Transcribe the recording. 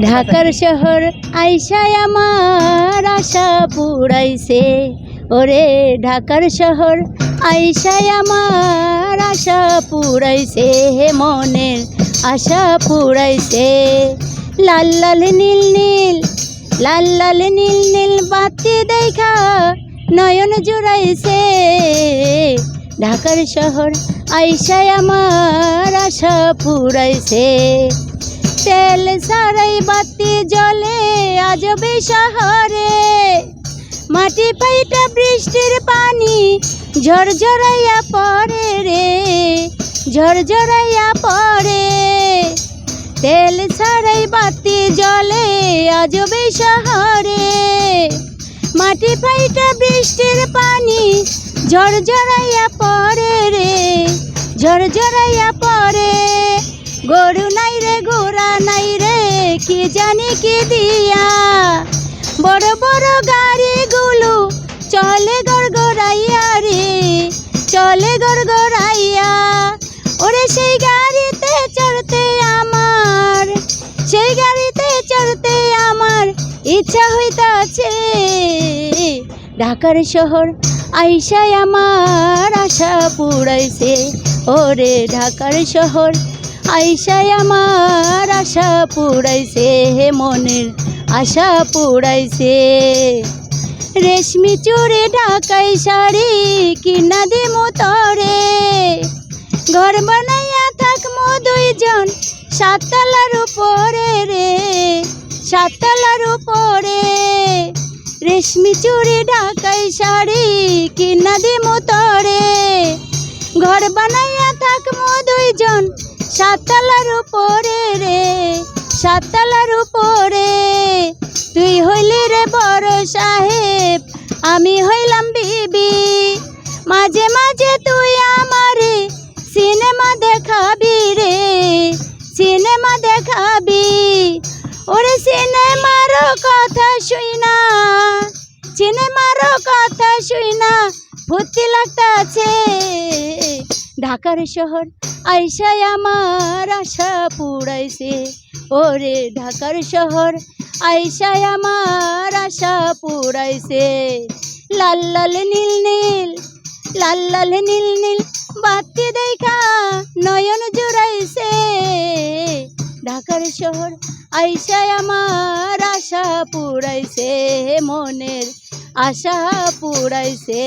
ঢাকার শহর আইসায় আমার আশা পুরাইছে ওরে ঢাকার শহর আইসায় আমার আশা পুরাইছে হে মনের আশা পুরাইছে লাল লাল নীল নীল, লাল লাল নীল নীল বাতি দেখা নয়ন জুড়াইছে। ঢাকার শহর আইসায় আমার আশা পুরাইছে তেল সারাই বাতি জলে আজবে শহরে মাটি পাইটা বৃষ্টির পানি, ঝরঝরাইয়া পড়ে রে, ঝরঝরাইয়া পড়ে। তেল ছাড়াই বাতি জলে আজবে শহরে মাটি পাইটা বৃষ্টির পানি, ঝরঝরাইয়া পড়ে রে, ঝরঝরাইয়া পড়ে। গরু নাই রে, ঘোড়া নাই রে, কি জানি কি দিয়া? বড় বড় গাড়িগুলো চলে গড়গড়াইয়া রে, চলে গড়গড়াইয়া। ওরে সেই গাড়িতে চড়তে আমার, সেই গাড়িতে চড়তে আমার ইচ্ছা হইতাছে। ঢাকার শহর আইসায় আমার আশা পুরাইছে ওরে ঢাকার শহর আইসায় আমার আশা পুরাইছে হে মনের আশা পুরাইছে রেশমি চুড়ে ঢাকাই শাড়ি কিনা দিমু তরে। ঘর বানাইয়া থাকমু দুইজন সাততলার উপরে রে, সাততলার উপরে। রেশমি চুড়ি ঢাকাই শাড়ি কিনা দিমু তরে। ঘর বানাইয়া থাকমু দুইজন সাততলার উপরে রে সাততলার উপরে। তুই হইলি রে বড় সাহেব, আমি হইলাম বিবি। মাঝে মাঝে তুই আমারে সিনেমা দেখাবি রে, সিনেমা দেখাবি। ওরে সিনেমার কথা শুই না, সিনেমার কথা শুই না ফুর্তি লাগতাছে। ঢাকার শহর আইসায় আমার আশা পুড়াইছে। ওরে ঢাকার শহর, আইসায় আমার আশা পুড়াইছে। লাল লাল নীল নীল, লাল লাল নীল নীল বাতি দেখা নয়ন জুড়াইছে। ঢাকার শহর, আইসায় আমার আশা পুড়াইছে। মনের আশা পুরাইছে